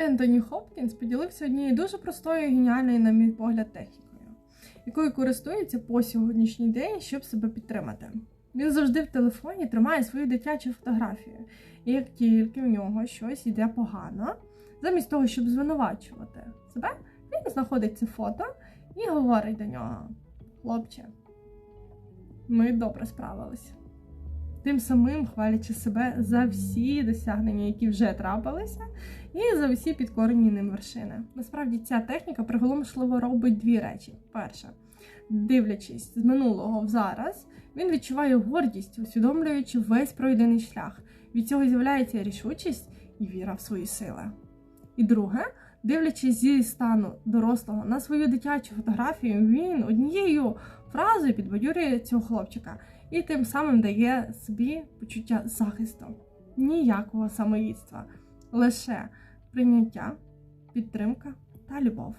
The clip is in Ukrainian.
Ентоні Хопкінс поділився однією дуже простою і геніальною, на мій погляд, технікою, якою користується по сьогоднішній день, щоб себе підтримати. Він завжди в телефоні тримає свою дитячу фотографію, і як тільки в нього щось йде погано, замість того, щоб звинувачувати себе, він знаходить це фото і говорить до нього: хлопче, ми добре справилися. Тим самим хвалячи себе за всі досягнення, які вже трапилися, і за всі підкорені ним вершини. Насправді ця техніка приголомшливо робить дві речі: перше, дивлячись з минулого в зараз, він відчуває гордість, усвідомлюючи весь пройдений шлях. Від цього з'являється рішучість і віра в свої сили. І друге, дивлячись зі стану дорослого на свою дитячу фотографію, він однією фразою підбадьорює цього хлопчика і тим самим дає собі почуття захисту. Ніякого самоїдства, лише прийняття, підтримка та любов.